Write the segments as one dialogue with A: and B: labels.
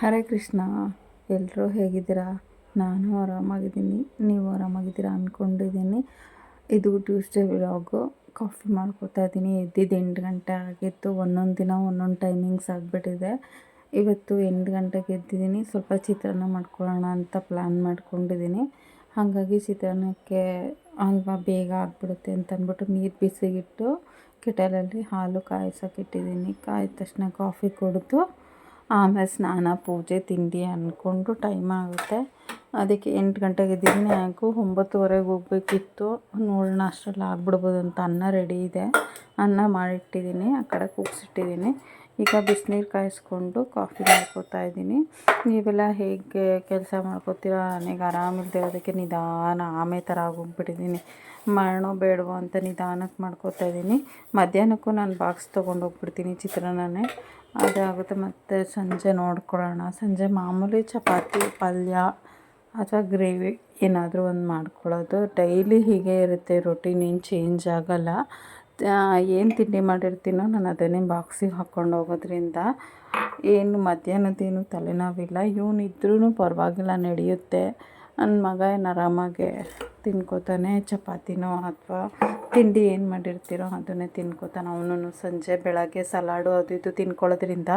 A: ಹರೇ ಕೃಷ್ಣ ಎಲ್ಲರೂ ಹೇಗಿದ್ದೀರಾ? ನಾನು ಆರಾಮಾಗಿದ್ದೀನಿ, ನೀವು ಆರಾಮಾಗಿದ್ದೀರಾ ಅಂದ್ಕೊಂಡಿದ್ದೀನಿ ಇದು ಟ್ಯೂಸ್ಡೇ ವ್ಲಾಗು. ಕಾಫಿ ಮಾಡ್ಕೊತಾ ಇದ್ದೀನಿ. ಎದ್ದಿದ್ದು ಎಂಟು ಗಂಟೆ ಆಗಿತ್ತು. ಒಂದೊಂದು ದಿನ ಒಂದೊಂದು ಟೈಮಿಂಗ್ಸ್ ಆಗಿಬಿಟ್ಟಿದೆ. ಇವತ್ತು ಎಂಟು ಗಂಟೆಗೆ ಎದ್ದಿದ್ದೀನಿ. ಸ್ವಲ್ಪ ಚಿತ್ರಾನ್ನ ಮಾಡ್ಕೊಳ್ಳೋಣ ಅಂತ ಪ್ಲ್ಯಾನ್ ಮಾಡ್ಕೊಂಡಿದ್ದೀನಿ. ಹಾಗಾಗಿ ಚಿತ್ರಾನ್ನಕ್ಕೆ ಅಲ್ವಾ ಬೇಗ ಆಗಿಬಿಡುತ್ತೆ ಅಂತ ಅಂದ್ಬಿಟ್ಟು ನೀರು ಬಿಸಿಗಿಟ್ಟು, ಕೆಟಲಲ್ಲಿ ಹಾಲು ಕಾಯಿಸೋಕ್ಕಿಟ್ಟಿದ್ದೀನಿ ಕಾಯಿದ ತಕ್ಷಣ ಕಾಫಿ ಕುಡಿದು ಆಮೇಲೆ ಸ್ನಾನ, ಪೂಜೆ, ತಿಂಡಿ ಅಂದ್ಕೊಂಡು ಟೈಮ್ ಆಗುತ್ತೆ. ಅದಕ್ಕೆ ಎಂಟು ಗಂಟೆಗೆ ಇದ್ದೀನಿ ಯಾಕೋ ಒಂಬತ್ತುವರೆಗೆ ಹೋಗ್ಬೇಕಿತ್ತು. ನೋಡೋಣ, ಅಷ್ಟರಲ್ಲಿ ಆಗ್ಬಿಡ್ಬೋದು ಅಂತ ಅನ್ನ ರೆಡಿ ಇದೆ. ಅನ್ನ ಮಾಡಿಟ್ಟಿದ್ದೀನಿ. ಆ ಕಡೆ ಕೂಗ್ಸಿಟ್ಟಿದ್ದೀನಿ. ಈಗ ಬಿಸಿನೀರು ಕಾಯಿಸ್ಕೊಂಡು ಕಾಫಿ ಮಾಡ್ಕೋತಾ ಇದ್ದೀನಿ. ನೀವೆಲ್ಲ ಹೇಗೆ ಕೆಲಸ ಮಾಡ್ಕೋತೀರಾ? ನನಗೆ ಆರಾಮಿಲ್ಲದೆ ಅದಕ್ಕೆ ನಿಧಾನ, ಆಮೆ ಥರ ಆಗೋಗ್ಬಿಟ್ಟಿದ್ದೀನಿ. ಮರಣೋ ಬೇಡವೋ ಅಂತ ನಿಧಾನಕ್ಕೆ ಮಾಡ್ಕೋತಾ ಇದ್ದೀನಿ. ಮಧ್ಯಾಹ್ನಕ್ಕೂ ನಾನು ಬಾಕ್ಸ್ ತೊಗೊಂಡು ಹೋಗ್ಬಿಡ್ತೀನಿ ಚಿತ್ರಾನ್ನನೇ. ಅದೇ ಆಗುತ್ತೆ ಮತ್ತು ಸಂಜೆ ನೋಡ್ಕೊಳ್ಳೋಣ. ಸಂಜೆ ಮಾಮೂಲಿ ಚಪಾತಿ, ಪಲ್ಯ ಅಥವಾ ಗ್ರೇವಿ ಏನಾದರೂ ಒಂದು ಮಾಡ್ಕೊಳ್ಳೋದು. ಡೈಲಿ ಹೀಗೆ ಇರುತ್ತೆ. ರೊಟೀನ್ ಏನು ಚೇಂಜ್ ಆಗೋಲ್ಲ. ಏನು ತಿಂಡಿ ಮಾಡಿರ್ತೀನೋ ನಾನು ಅದನ್ನೇ ಬಾಕ್ಸಿಗೆ ಹಾಕ್ಕೊಂಡು ಹೋಗೋದ್ರಿಂದ ಏನು ಮಧ್ಯಾಹ್ನದೇನು ತಲೆನೋವಿಲ್ಲ. ಇವನಿದ್ರೂ ಪರವಾಗಿಲ್ಲ, ನಡೆಯುತ್ತೆ. ನನ್ನ ಮಗ ಏನು ಆರಾಮಾಗೆ ತಿನ್ಕೋತಾನೆ, ಚಪಾತಿನೋ ಅಥವಾ ತಿಂಡಿ ಏನು ಮಾಡಿರ್ತೀರೋ ಅದನ್ನೇ ತಿನ್ಕೋತಾನೆ ಅವನು ಸಂಜೆ ಬೆಳಗ್ಗೆ ಸಲಾಡು ಅದು ಇದು ತಿನ್ಕೊಳ್ಳೋದ್ರಿಂದ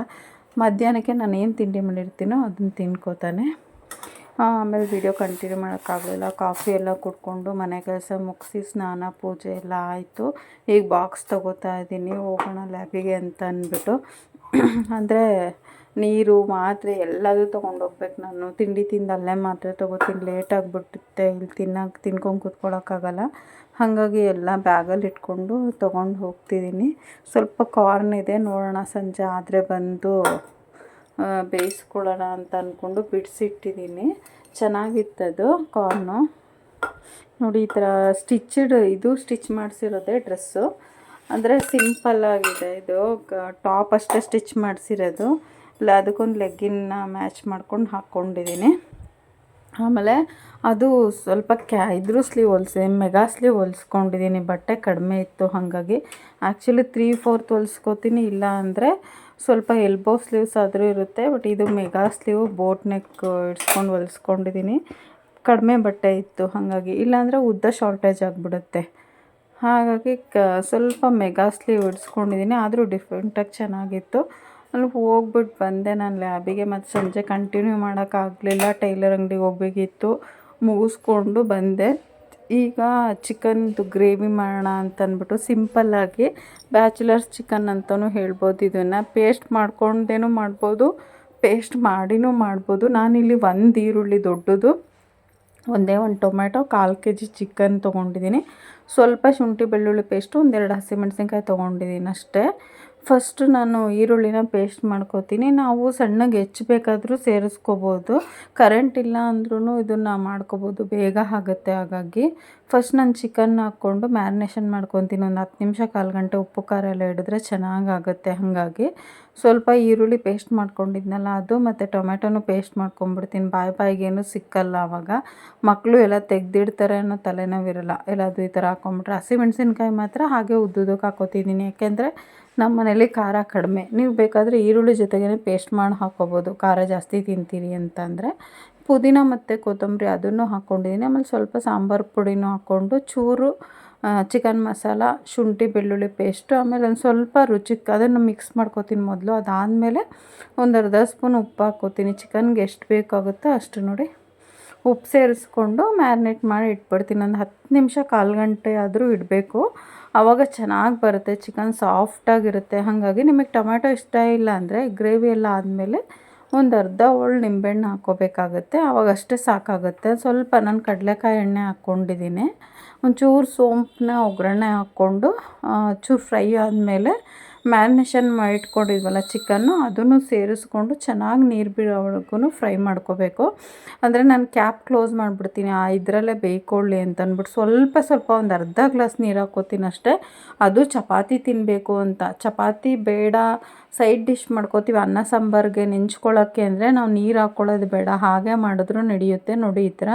A: ಮಧ್ಯಾಹ್ನಕ್ಕೆ ನಾನು ಏನು ತಿಂಡಿ ಮಾಡಿರ್ತೀನೋ ಅದನ್ನು ತಿನ್ಕೋತಾನೆ. ಆಮೇಲೆ ವಿಡಿಯೋ ಕಂಟಿನ್ಯೂ ಮಾಡೋಕ್ಕಾಗಲಿಲ್ಲ. ಕಾಫಿ ಎಲ್ಲ ಕುಡ್ಕೊಂಡು ಮನೆ ಕೆಲಸ ಮುಗಿಸಿ ಸ್ನಾನ, ಪೂಜೆ ಎಲ್ಲ ಆಯಿತು. ಈಗ ಬಾಕ್ಸ್ ತೊಗೋತಾ ಇದ್ದೀನಿ. ಹೋಗೋಣ ಲ್ಯಾಬಿಗೆ ಅಂತ ಅಂದ್ಬಿಟ್ಟು. ಅಂದರೆ ನೀರು, ಮಾತ್ರೆ ಎಲ್ಲದೂ ತೊಗೊಂಡು ಹೋಗ್ಬೇಕು ನಾನು. ತಿಂಡಿ ತಿಂದು ಅಲ್ಲೇ ಮಾತ್ರೆ ತೊಗೋತೀನಿ. ಲೇಟ್ ಆಗಿಬಿಡುತ್ತೆ. ಇಲ್ಲಿ ತಿನ್ನೋಕೆ, ತಿನ್ಕೊಂಡು ಕೂತ್ಕೊಳ್ಳೋಕ್ಕಾಗಲ್ಲ ಹಾಗಾಗಿ ಎಲ್ಲ ಬ್ಯಾಗಲ್ಲಿ ಇಟ್ಕೊಂಡು ತೊಗೊಂಡು ಹೋಗ್ತಿದ್ದೀನಿ. ಸ್ವಲ್ಪ ಕಾರ್ನ್ ಇದೆ. ನೋಡೋಣ ಸಂಜೆ ಆದರೆ ಬಂದು ಬೇಯಿಸ್ಕೊಳ್ಳೋಣ ಅಂತ ಅಂದ್ಕೊಂಡು ಬಿಡಿಸಿಟ್ಟಿದ್ದೀನಿ. ಚೆನ್ನಾಗಿತ್ತದು ಕಾರ್ನು. ನೋಡಿ, ಈ ಥರ ಸ್ಟಿಚ್ಡ್, ಇದು ಸ್ಟಿಚ್ ಮಾಡಿಸಿರೋದೇ ಡ್ರೆಸ್ಸು. ಅಂದರೆ ಸಿಂಪಲ್ಲಾಗಿದೆ ಇದು. ಟಾಪ್ ಅಷ್ಟೇ ಸ್ಟಿಚ್ ಮಾಡಿಸಿರೋದು. ಇಲ್ಲ, ಅದಕ್ಕೊಂದು ಲೆಗ್ಗಿನ್ನ ಮ್ಯಾಚ್ ಮಾಡ್ಕೊಂಡು ಹಾಕ್ಕೊಂಡಿದ್ದೀನಿ. ಆಮೇಲೆ ಅದು ಸ್ವಲ್ಪ ಕ್ಯಾ, ಇದ್ರೂ ಸ್ಲೀವ್ ಹೊಲ್ಸಿ, ಮೆಗಾ ಸ್ಲೀವ್ ಹೊಲ್ಸ್ಕೊಂಡಿದ್ದೀನಿ. ಬಟ್ಟೆ ಕಡಿಮೆ ಇತ್ತು, ಹಾಗಾಗಿ. ಆ್ಯಕ್ಚುಲಿ ತ್ರೀ ಫೋರ್ತ್ ಹೊಲ್ಸ್ಕೊತೀನಿ, ಇಲ್ಲ ಅಂದರೆ ಸ್ವಲ್ಪ ಎಲ್ಬೋ ಸ್ಲೀವ್ಸ್ ಆದರೂ ಇರುತ್ತೆ ಬಟ್ ಇದು ಮೆಗಾ ಸ್ಲೀವ್ ಬೋಟ್ ನೆಕ್ ಇಡ್ಸ್ಕೊಂಡು ಹೊಲಿಸ್ಕೊಂಡಿದ್ದೀನಿ ಕಡಿಮೆ ಬಟ್ಟೆ ಇತ್ತು ಹಾಗಾಗಿ. ಇಲ್ಲಾಂದರೆ ಉದ್ದ ಶಾರ್ಟೇಜ್ ಆಗಿಬಿಡುತ್ತೆ. ಹಾಗಾಗಿ ಕ, ಸ್ವಲ್ಪ ಮೆಗಾ ಸ್ಲೀವ್ ಇಡ್ಸ್ಕೊಂಡಿದ್ದೀನಿ ಆದರೂ ಡಿಫ್ರೆಂಟಾಗಿ ಚೆನ್ನಾಗಿತ್ತು. ಅಲ್ಲಿ ಹೋಗ್ಬಿಟ್ಟು ಬಂದೆ ನಾನು ಲ್ಯಾಬಿಗೆ ಮತ್ತು ಸಂಜೆ ಕಂಟಿನ್ಯೂ ಮಾಡೋಕ್ಕಾಗಲಿಲ್ಲ ಟೈಲರ್ ಅಂಗಡಿಗೆ ಹೋಗ್ಬೇಕಿತ್ತು. ಮುಗಿಸ್ಕೊಂಡು ಬಂದೆ. ಈಗ ಚಿಕನ್ದು ಗ್ರೇವಿ ಮಾಡೋಣ ಅಂತ ಅಂದ್ಬಿಟ್ಟು ಸಿಂಪಲ್ಲಾಗಿ ಬ್ಯಾಚುಲರ್ಸ್ ಚಿಕನ್ ಅಂತಲೂ ಹೇಳ್ಬೋದು. ಇದನ್ನು ಪೇಸ್ಟ್ ಮಾಡ್ಕೊಂಡೇನು ಮಾಡ್ಬೋದು, ಪೇಸ್ಟ್ ಮಾಡಿನೂ ಮಾಡ್ಬೋದು. ನಾನಿಲ್ಲಿ ಒಂದು ಈರುಳ್ಳಿ ದೊಡ್ಡದು, ಒಂದೇ ಒಂದು ಟೊಮೆಟೊ ಕಾಲು ಕೆ ಜಿ ಚಿಕನ್ ತೊಗೊಂಡಿದ್ದೀನಿ. ಸ್ವಲ್ಪ ಶುಂಠಿ ಬೆಳ್ಳುಳ್ಳಿ ಪೇಸ್ಟು, ಒಂದೆರಡು ಹಸಿಮೆಣಸಿನ್ಕಾಯಿ ತೊಗೊಂಡಿದ್ದೀನಿ ಅಷ್ಟೇ. ಫಸ್ಟ್ ನಾನು ಈರುಳ್ಳಿನ ಪೇಸ್ಟ್ ಮಾಡ್ಕೋತೀನಿ. ನಾವು ಸಣ್ಣಗೆ ಹೆಚ್ಚು ಬೇಕಾದರೂ ಸೇರಿಸ್ಕೋಬೋದು. ಕರೆಂಟ್ ಇಲ್ಲ ಅಂದ್ರೂ ಇದನ್ನು ಮಾಡ್ಕೋಬೋದು. ಬೇಗ ಆಗುತ್ತೆ ಹಾಗಾಗಿ. ಫಸ್ಟ್ ನಾನು ಚಿಕನ್ ಹಾಕ್ಕೊಂಡು ಮ್ಯಾರಿನೇಷನ್ ಮಾಡ್ಕೊತೀನಿ. ಒಂದು ಹತ್ತು ನಿಮಿಷ, ಕಾಲು ಗಂಟೆ ಉಪ್ಪು, ಖಾರ ಎಲ್ಲ ಹಿಡಿದ್ರೆ ಚೆನ್ನಾಗಾಗುತ್ತೆ ಹಾಗಾಗಿ. ಸ್ವಲ್ಪ ಈರುಳ್ಳಿ ಪೇಸ್ಟ್ ಮಾಡ್ಕೊಂಡಿದ್ನಲ್ಲ ಅದು ಮತ್ತು ಟೊಮೆಟೊನು ಪೇಸ್ಟ್ ಮಾಡ್ಕೊಂಬಿಡ್ತೀನಿ. ಬಾಯಿ ಬಾಯಿಗೇನು ಸಿಕ್ಕಲ್ಲ ಆವಾಗ ಮಕ್ಕಳು ಎಲ್ಲ ತೆಗ್ದಿಡ್ತಾರೆ ಅನ್ನೋ ತಲೆನೋವಿರಲ್ಲ ಎಲ್ಲದು ಈ ಥರ ಹಾಕ್ಕೊಂಬಿಟ್ರೆ ಹಸಿಮೆಣ್ಸಿನ್ಕಾಯಿ ಮಾತ್ರ ಹಾಗೆ ಉದ್ದುದಕ್ಕೆ ಹಾಕೋತಿದ್ದೀನಿ. ಯಾಕೆಂದರೆ ನಮ್ಮ ಮನೇಲಿ ಖಾರ ಕಡಿಮೆ. ನೀವು ಬೇಕಾದರೆ ಈರುಳ್ಳಿ ಜೊತೆಗೇ ಪೇಸ್ಟ್ ಮಾಡಿ ಹಾಕ್ಕೋಬೋದು ಖಾರ ಜಾಸ್ತಿ ತಿಂತೀರಿ ಅಂತಂದರೆ. ಪುದೀನ ಮತ್ತು ಕೊತ್ತಂಬರಿ ಅದನ್ನು ಹಾಕ್ಕೊಂಡಿದ್ದೀನಿ ಆಮೇಲೆ ಸ್ವಲ್ಪ ಸಾಂಬಾರು ಪುಡಿನೂ ಹಾಕ್ಕೊಂಡು ಚೂರು ಚಿಕನ್ ಮಸಾಲ, ಶುಂಠಿ, ಬೆಳ್ಳುಳ್ಳಿ ಪೇಸ್ಟು ಆಮೇಲೆ ಒಂದು ಸ್ವಲ್ಪ ರುಚಿಗೆ ಅದನ್ನು ಮಿಕ್ಸ್ ಮಾಡ್ಕೊತೀನಿ ಮೊದಲು. ಅದಾದಮೇಲೆ ಒಂದು ಅರ್ಧ ಸ್ಪೂನ್ ಉಪ್ಪು ಹಾಕ್ಕೋತೀನಿ. ಚಿಕನ್ಗೆ ಎಷ್ಟು ಬೇಕಾಗುತ್ತೋ ಅಷ್ಟು ನೋಡಿ. ಉಪ್ಪು ಸೇರಿಸ್ಕೊಂಡು ಮ್ಯಾರಿನೇಟ್ ಮಾಡಿ ಇಟ್ಬಿಡ್ತೀನಿ. ಒಂದು ಹತ್ತು ನಿಮಿಷ ಕಾಲು ಗಂಟೆ ಆದರೂ ಇಡಬೇಕು. ಆವಾಗ ಚೆನ್ನಾಗಿ ಬರುತ್ತೆ. ಚಿಕನ್ ಸಾಫ್ಟಾಗಿರುತ್ತೆ ಹಾಗಾಗಿ ನಿಮಗೆ ಟೊಮ್ಯಾಟೊ ಇಷ್ಟ ಇಲ್ಲ ಅಂದರೆ ಗ್ರೇವಿ ಎಲ್ಲ ಆದಮೇಲೆ ಒಂದು ಅರ್ಧ ಹೋಳು ನಿಂಬೆಹಣ್ಣು ಹಾಕ್ಕೋಬೇಕಾಗತ್ತೆ ಆವಾಗ ಅಷ್ಟೇ ಸಾಕಾಗುತ್ತೆ. ಸ್ವಲ್ಪ ನಾನು ಕಡಲೆಕಾಯಿ ಎಣ್ಣೆ ಹಾಕ್ಕೊಂಡಿದ್ದೀನಿ ಒಂಚೂರು ಸೋಂಪನ್ನ ಒಗ್ಗರಣೆ ಹಾಕ್ಕೊಂಡು ಚೂರು ಫ್ರೈ ಆದಮೇಲೆ ಮ್ಯಾರಿನೇಷನ್ ಮಾಡಿಟ್ಕೊಂಡಿದ್ವಲ್ಲ ಚಿಕನ್ನು, ಅದನ್ನು ಸೇರಿಸ್ಕೊಂಡು ಚೆನ್ನಾಗಿ ನೀರು ಬಿಡೋವರೆಗೂ ಫ್ರೈ ಮಾಡ್ಕೋಬೇಕು. ಅಂದರೆ ನಾನು ಕ್ಯಾಪ್ ಕ್ಲೋಸ್ ಮಾಡಿಬಿಡ್ತೀನಿ, ಆ ಇದರಲ್ಲೇ ಬೇಯ್ಕೊಳ್ಳಿ ಅಂತ ಅಂದ್ಬಿಟ್ಟು ಸ್ವಲ್ಪ ಸ್ವಲ್ಪ ಒಂದು ಅರ್ಧ ಗ್ಲಾಸ್ ನೀರು ಹಾಕೋತೀನಿ ಅಷ್ಟೇ. ಅದು ಚಪಾತಿ ತಿನ್ನಬೇಕು ಅಂತ. ಚಪಾತಿ ಬೇಡ, ಸೈಡ್ ಡಿಶ್ ಮಾಡ್ಕೋತೀವಿ ಅನ್ನ, ಸಾಂಬಾರಿಗೆ ನೆಂಚ್ಕೊಳ್ಳೋಕ್ಕೆ ಅಂದರೆ ನಾವು ನೀರು ಹಾಕ್ಕೊಳ್ಳೋದು ಬೇಡ. ಹಾಗೆ ಮಾಡಿದ್ರೂ ನಡೆಯುತ್ತೆ ನೋಡಿ ಈ ಥರ.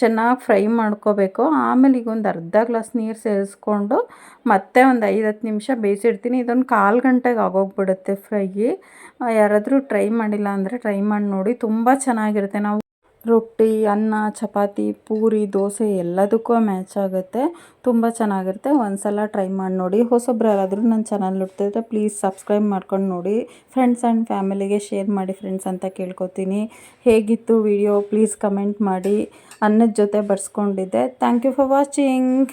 A: ಚೆನ್ನಾಗಿ ಫ್ರೈ ಮಾಡ್ಕೋಬೇಕು. ಆಮೇಲೆ ಈಗ ಒಂದು ಅರ್ಧ ಗ್ಲಾಸ್ ನೀರು ಸೇರಿಸ್ಕೊಂಡು ಮತ್ತೆ ಒಂದು ಐದು ಹತ್ತು ನಿಮಿಷ ಬೇಯಿಸಿಡ್ತೀನಿ. ಇದೊಂದು ಕಾಲು ಗಂಟೆಗೆ ಆಗೋಗ್ಬಿಡುತ್ತೆ ಫ್ರೈ ಯಾರಾದರೂ ಟ್ರೈ ಮಾಡಿಲ್ಲ ಅಂದರೆ ಟ್ರೈ ಮಾಡಿ ನೋಡಿ. ತುಂಬ ಚೆನ್ನಾಗಿರುತ್ತೆ. ನಾವು ರೊಟ್ಟಿ, ಅನ್ನ, ಚಪಾತಿ, ಪೂರಿ, ದೋಸೆ ಎಲ್ಲದಕ್ಕೂ ಮ್ಯಾಚ್ ಆಗುತ್ತೆ. ತುಂಬ ಚೆನ್ನಾಗಿರುತ್ತೆ. ಒಂದ್ಸಲ ಟ್ರೈ ಮಾಡಿ ನೋಡಿ. ಹೊಸೊಬ್ರು ಯಾರಾದರೂ ನನ್ನ ಚಾನಲ್ ನೋಡ್ತಿದ್ರೆ ಪ್ಲೀಸ್ ಸಬ್ಸ್ಕ್ರೈಬ್ ಮಾಡ್ಕೊಂಡು ನೋಡಿ. ಫ್ರೆಂಡ್ಸ್ ಆ್ಯಂಡ್ ಫ್ಯಾಮಿಲಿಗೆ ಶೇರ್ ಮಾಡಿ ಫ್ರೆಂಡ್ಸ್ ಅಂತ ಕೇಳ್ಕೊತೀನಿ. ಹೇಗಿತ್ತು ವಿಡಿಯೋ ಪ್ಲೀಸ್ ಕಮೆಂಟ್ ಮಾಡಿ. ಅನ್ನದ ಜೊತೆ ಬರೆಸ್ಕೊಂಡಿದ್ದೆ. Thank you for watching